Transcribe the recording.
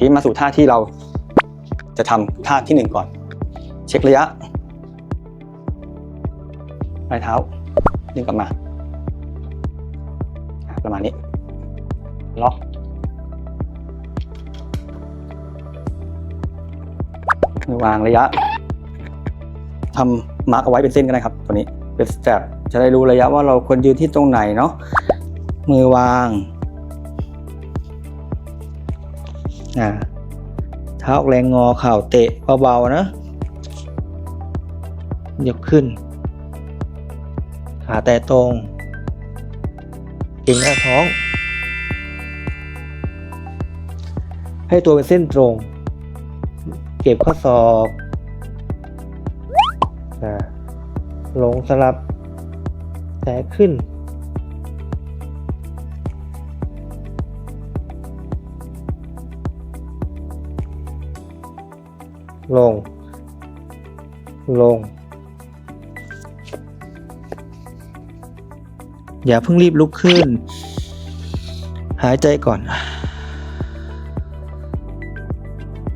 ทีนี้มาสู่ท่าที่เราจะทำท่าที่หนึ่งก่อน เช็คระยะปลายเท้าดึงกลับมา ประมาณนี้ล็อกมือวางระยะทำมาร์กเอาไว้เป็นเส้นก็ได้ครับ ตัวนี้เป็นสเต็ปจะได้รู้ระยะว่าเราควรยืนที่ตรงไหนเนาะมือวาง อ่าเท้าออกแรงงอเข่าเตะเบาๆนะ ยกขึ้น ขาแต่ตรงเก่งหน้าท้อง ให้ตัวเป็นเส้นตรง เก็บข้อศอกลงสลับ แตะขึ้น ลง ลง อย่าเพิ่งรีบลุกขึ้น หายใจก่อน